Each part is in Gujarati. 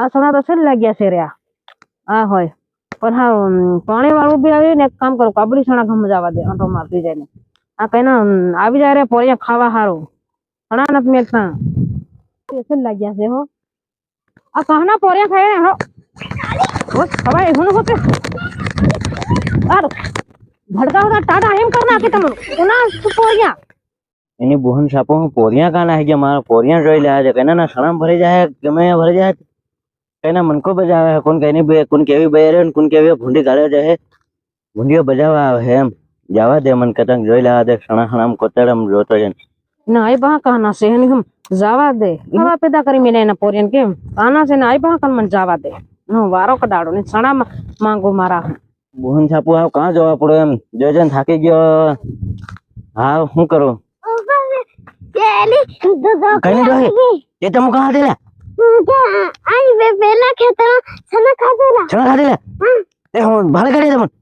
આ સોના તો છેલ્લે લાગ્યા છે રે આ હોય પણ હા પાણી વાળું બી આવીને એક કામ કરું કાબુલી ચણા ગમજ આવવા દે ઓટો માં પી જાય આ કઈ ના આવી જાય રે પોરિયા ખાવા હારું ઘણા નથી મેળતા કેસન લાગ્યા છે હો આ કહના પોરિયા ખાય ને હો હો ખવાય હું હોતે આરો ભડકા હોતા ટાટા એમ કરના કે તમને ઓના પોરિયા એની બહન સાપો પોરિયા કાના હે કે મારા પોરિયા જોઈ લે આજે કઈ ના શરમ ભરી જાય ગમે ભરી જાય કઈના મનકો બજાવે હે કોણ કઈની બે કોણ કેવી બે રે કોણ કેવી ભૂંડી કાઢે છે ભૂંડીઓ બજાવા આવે હે એમ જવા દે મન કતંગ જોઈ લેવા દે સણા સણામ કોતરમ જોતો છે ના એ બા કાના છે હે કેમ જવા દે નવા પેદા કરી મેને એના પોરિયન કેમ કાના છે ને આઈ બા કાન મન જવા દે નો વારો કડાડો ને સણા માંગો મારા બોહન છાપુ આવ કાં જવા પડો એમ જોજન થાકી ગયો હા હું કરું કેલી કઈ નહીં એ તો હું દેલા આઈ પેલા ખેતર સના ખાધેલા સના ખાધેલા એ હું ભાડે કાઢી દમન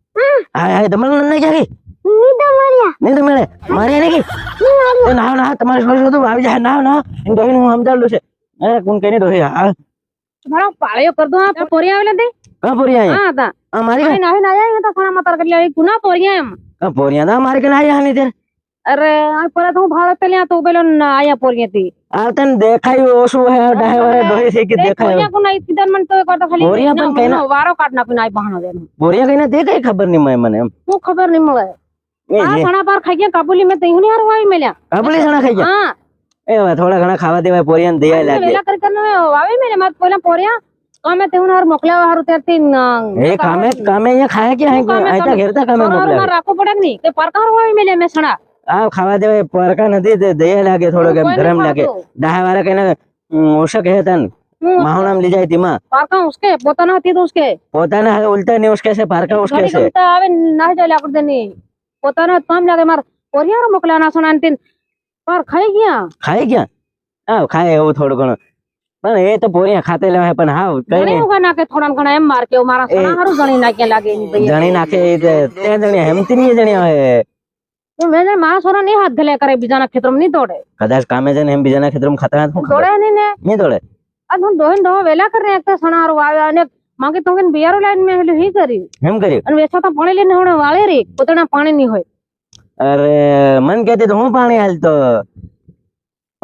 હા હા દમન નહીં જાગી ની દમણ્યા ની દમણે મારે નહીં એ ના ના તમારે શું શું તો આવી જાય ના ના એમ તો હું સમજાવું છે અરે કોણ કઈ દોહી હા મારો પાળ્યો કર દો આ પોરી આવેલા તે હા પોરી આયા હા તા અમારી ના ના આયા તો ખાના માં તરકલી આવી ગુના પોરી એમ પોરિયા ના મારે કે ના આયા નહીં ત્યારે अरे आई पर तो भाड़ा पे तो बेलन आया पर गई थी आ तन देखा ही ओसु है ड्राइवर दोही से की देखा है कोनिया को इधर मन तो एक तो खाली बोरिया पर कहना वारो काटना कोई आई बहाना दे बोरिया कहना देखा ही खबर नहीं मैं मने वो खबर नहीं मले आ सणा पर खाई के काबुली में तई हूं यार वाई मिला काबुली सणा खाई हां ए भाई थोड़ा घना खावा दे भाई पोरियन दे लागे मेला कर कर मेरे मत पहला पोरिया कामे ते हूं और मोकला हारो ते तीन ए कामे कामे ये खाए के है आईता घेरता कामे मोकला राखो पड़े नहीं के पर कर वाई मिले मैं सणा આ ખાવા દે પરકા નથી તે દયા લાગે થોડોક એમ ગરમ લાગે ડાહા વાળા કઈને ઓશક હે તન માહુ નામ લઈ જાય તીમાં પારકા ઉસકે પોતાના હતી તો ઉસકે પોતાના ઉલટા ને ઉસકે છે પારકા ઉસકે છે ઉલટા આવે ના જાય લાકડ દેની પોતાના તમ લાગે માર કોરિયાર મોકલાના સોનાન તીન પર ખાઈ ગયા ખાઈ ગયા હા ખાય એવું થોડું ઘણું પણ એ તો પોરિયા ખાતે લેવા પણ હા કઈ નહીં ઉગા નાખે થોડા ઘણા એમ માર કે મારા સોના હારું જણી નાખે લાગે જણી નાખે તે જણી હેમતી ની જણી હોય મેને માસ હોરા નહીં હાથ ધલ્યા કરે બીજાના ખેતરમાં નહીં દોડે કદાચ કામે જઈને એમ બીજાના ખેતરમાં ખાતા હાથ દોડે નહીં ને નહીં દોડે આ હું દોહીન દો વેલા કરે એકતા સણારો આવે અને માગે તો કેન બિયારો લાઈન મે હેલું હી કરી એમ કરી અને વેસા તો પાણી લઈને હોણે વાળે રે પોતાના પાણી નહીં હોય અરે મન કહેતી તો હું પાણી હાલતો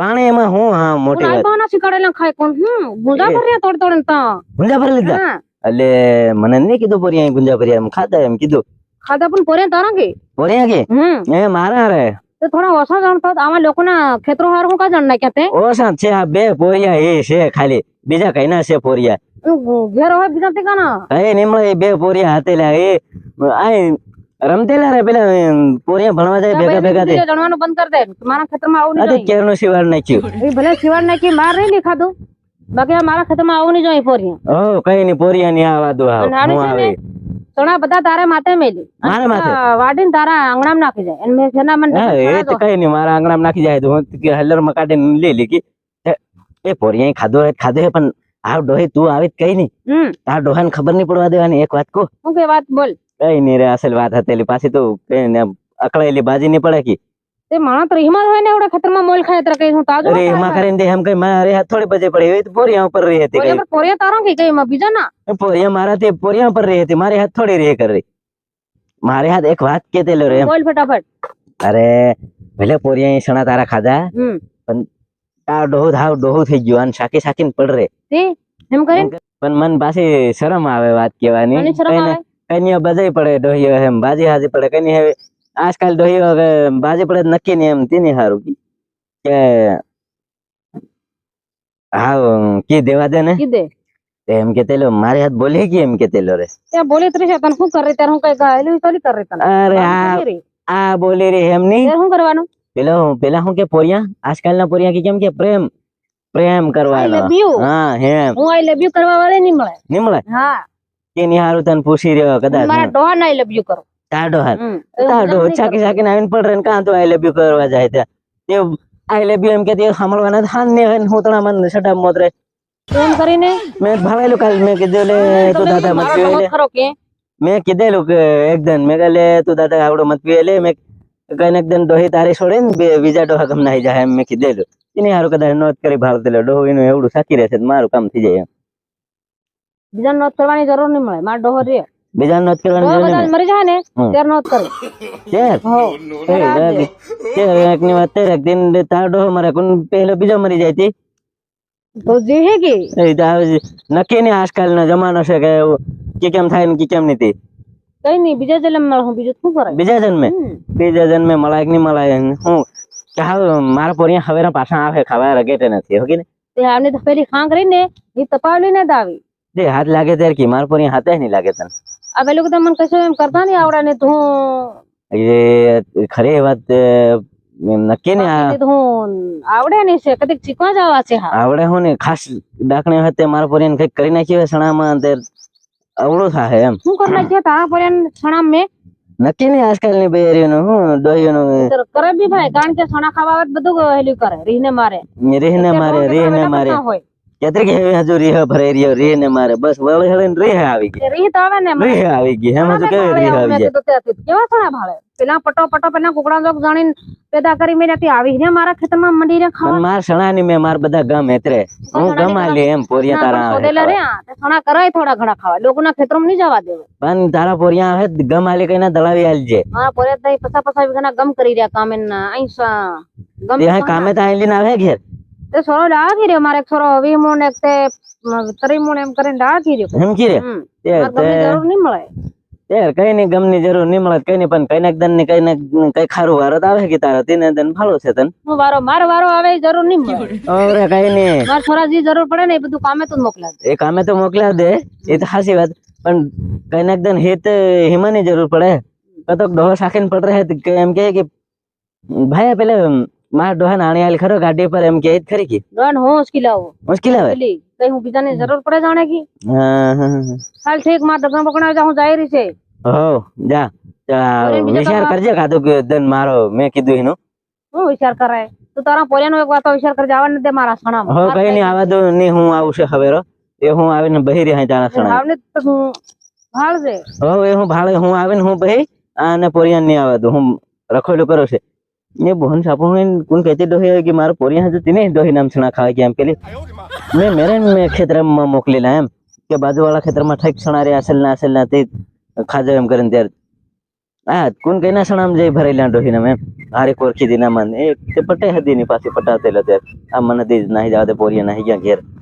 પાણી એમાં હું હા મોટી વાત કોના શીખડેલા ખાય કોણ હમ ગુંડા ભર્યા તોડ તોડ તો ગુંડા ભરી લીધા એટલે મને નહીં કીધું પરી ગુંડા ભર્યા એમ ખાતા એમ કીધું ખાધા પણ કોરે તારા કે કોરે કે હમ એ મારા રે તો થોડા ઓછા જાણતો આમાં લોકોના ખેતરો હાર હું કા જાણના કે તે ઓછા છે આ બે પોરિયા એ છે ખાલી બીજા કઈ ના છે પોરિયા ઘેર હોય બીજા તે કાના એ નિમળે એ બે પોરિયા હાતેલા એ આ રમતેલા રે પેલા પોરિયા ભણવા જાય ભેગા ભેગા તે જણવાનું બંધ કર દે મારા ખેતરમાં આવું નહીં કેરનો શિવાડ નાખ્યું એ ભલે શિવાડ નાખી માર નહીં લીખાધું બાકી મારા ખેતરમાં આવું નહીં જોઈએ પોરિયા ઓ કઈ નહીં પોરિયા ની આવા દો આવે સોના બધા તારે માથે મેલી મારે માથે વાડીને તારા આંગણામ નાખી જાય અને મેં સેના મને એ તો કઈ નહીં મારા આંગણામ નાખી જાય તો કે હલર માં કાઢીને લે કે એ પોરિયા ખાધો હે ખાધો પણ આ ડોહી તું આવી કઈ નહીં તાર ડોહાને ખબર નહીં પડવા દેવાની એક વાત કહું હું કે વાત બોલ કઈ નહીં રે અસલ વાત હતી પાછી તો કઈ અકળાયેલી બાજી નહીં પડે કે તે માણા તો રીહમાં હોય ને એવડા ખતરમાં મોલ ખાય તરા કઈ હું તાજો અરે એમાં કરીને દે હમ કઈ મારે હાથ થોડી બજે પડી હોય તો પોરિયા ઉપર રહી હતી કઈ પોરિયા તારો કે કઈ માં બીજા ના પોરિયા મારા તે પોરિયા ઉપર રહી હતી મારે હાથ થોડી રહી કરી મારે હાથ એક વાત કે તેલો રે બોલ ફટાફટ અરે ભલે પોરિયા સણા તારા ખાધા પણ તાર ડોહો ધાવ ડોહો થઈ ગયો અને સાકી સાકીન પડ રે તે એમ કરીને પણ મન પાસે શરમ આવે વાત કહેવાની કઈ બજાઈ પડે ડોહી એમ બાજી હાજી પડે કઈ હવે આજકાલ તો હવે ભાજપ જ નક્કી ને એમ તેની સારું કે હા કી દેવા દે ને કી દે એમ કે તેલો મારે હાથ બોલે કે એમ કે તેલો રે ત્યાં બોલે તરી છે તને શું કરે ત્યારે હું કઈ ગાયલું તો નહીં કરે તને અરે આ આ બોલે રે એમ નહીં શું કરવાનું પેલો પેલા હું કે પોરિયા આજકાલના પોરિયા કે કેમ કે પ્રેમ પ્રેમ કરવાનો હા હેમ હું આઈ લવ યુ કરવા વાળે નહીં મળે નહીં મળે હા કે નિહારું તને પૂછી રહ્યો કદાચ મારા ડોન આઈ લવ યુ કરો ટાઢો હાલ ટાઢો ચાકી ચાકી નાવીને પડે ને કાં તો આઈ લેબ્યુ કરવા જાય ત્યાં તે આઈ લેબ્યુ એમ કે તે સાંભળવાના હાન ને હું તણા મન છટા મોતરે એમ કરીને મેં ભાવેલું કાલ મેં કીધું લે તો દાદા મત પીવે લે મેં કીધેલું કે એકદમ મેં કહે લે તું દાદા આવડો મત પીવે લે મેં કઈ એક દન ડોહી તારી છોડે ને બીજા ડોહા ગમ નાઈ જાય એમ મેં કીધેલું એને હારું કદાચ નોંધ કરી ભાવ દેલો ડોહો એનું એવડું સાચી રહેશે મારું કામ થઈ જાય એમ બીજા નોંધ કરવાની જરૂર નહીં મળે મારો ડોહો રે बेजान नोट कर लेने मर जाने तेर नोट कर तेर हो तेर एक ने मत तेर एक दिन देता डो हमारा कौन पहले बीजो मरी जाती तो जी है की ए दा नके ने आजकल ना जमाना से के के केम થાય ને કે કેમ નથી કઈ નહીં બીજા જન્મ માં હું બીજું શું કરાય બીજા જન્મે બીજા જન્મે મળાય કે નહીં મળાય હું કે હા મારા પોરિયા હવેરા પાછા આવે ખાવા રગેટે નથી હો કે ને તે આવને તો પેલી ખાંગ કરીને એ તપાવલી ને દાવી જે હાથ લાગે ત્યારે કે મારા પોરિયા હાથે નહીં લાગે તને આ પેલું કીધું મને કશું એમ કરતા નહીં આવડે ને તું એ ખરી વાત નક્કી ને હું આવડે નહીં છે કદી શીખવા જવા છે આવડે હું ને ખાસ ડાકણે હતે મારા પર એને કઈક કરી નાખ્યું સણામાં તે અવળું થાય એમ શું કરી નાખ્યું તારા પર એને સણામાં મેં નક્કી નહીં આજકાલની બૈરીઓનું હું ડોહીઓનું કરે બી ભાઈ કારણ કે સોના ખાવા બધું હેલ્યું કરે રીહને મારે રીહને મારે રીહને મારે એતરી કે હજુરિયો ભરે રિયો રે ને મારે બસ વળહીળિન રહે આવી ગયે રે તો આવે ને નહીં આવી ગયે હેમું તો કેવી રી આવી ગયે કેવા છો ના ભાલે પેના પટો પટો પેના ગોકડા જો જાણીને પેદા કરી મૈનેથી આવી ને મારા ખેત માં મંડી રે ખાવા માર સણાની મે માર બધા ગમ હેતરે ઓ ગમા લે એમ પોરિયા તારા આવે સોડેલા રે આ તો સણા કરાય થોડા ઘણા ખાવા લોકો ના ખેતરમાં નઈ જવા દેવું બન ધારા પોરિયા આવે ગમ આલે કઈને ધળાવી આલજે હા પોરિયા થઈ 50 50 વિના ગમ કરી રહ્યા કામ એના આયસા ગમ દે હે કામ એ તાઈલી ના આવે ઘર તે છોરો ડાકી રહ્યો મારે છોરો વીમું ને તે ત્રીમું એમ કરીને ડાકી રહ્યો એમ કી રહ્યો તે જરૂર નહીં મળે તે કઈ ની ગમ ની જરૂર નહીં મળે કઈ ની પણ કઈ નાક દન ને કઈ નાક કઈ ખારું વારો આવે કે તારો તીને દન ફાળો છે તન હું વારો મારો વારો આવે જરૂર નહીં મળે અરે કઈ ની મારા છોરા જી જરૂર પડે ને એ બધું કામે તો મોકલા દે એ કામે તો મોકલા દે એ તો હાસી વાત પણ કઈ નાક દન હેત હિમાની જરૂર પડે કતોક ડોહો સાખીને પડ રહે એમ કે ભાઈ પેલે માર ડોહા નાણી આલ ખરો ગાડી પર એમ કે જ ખરી કે ડોન હો મુશ્કેલ આવો મુશ્કેલ આવે કઈ હું બીજાને જરૂર પડે જાણે કે હાલ ઠીક માર ડગા પકડાવે જા હું જાય રહી છે હો જા વિચાર કરજે કાતો કે દન મારો મેં કીધું એનો હું વિચાર કરાય તો તારા પોલેનો એક વાત વિચાર કરજે આવન દે મારા સણામ હો કઈ નહીં આવા દો નહીં હું આવું છે હવે રો એ હું આવીને બહી રહ્યા તારા સણામ આવને તો હું ભાળ હો એ હું ભાળે હું આવીને હું બહી અને પોરિયાન નહીં આવા દો હું રખોલું કરું છે मैं बहन सापुन में कौन कहते डोहे कि मारो पोरिया जो तिने दोहे नाम सुना खा गया के लिए मैं मेरे में क्षेत्र में मोकले ला एम के बाजू वाला क्षेत्र में ठक सणा रे असल ना असल ना ते खा जाए हम करन देर आ कौन कहना सणा हम जे भरे ला दोहे ना मैं आरे कोरखी दिना मन ए ते पटे हदी नहीं पासी पटाते ला त्यार आ मन दे नहीं जाते पोरिया नहीं गया घेर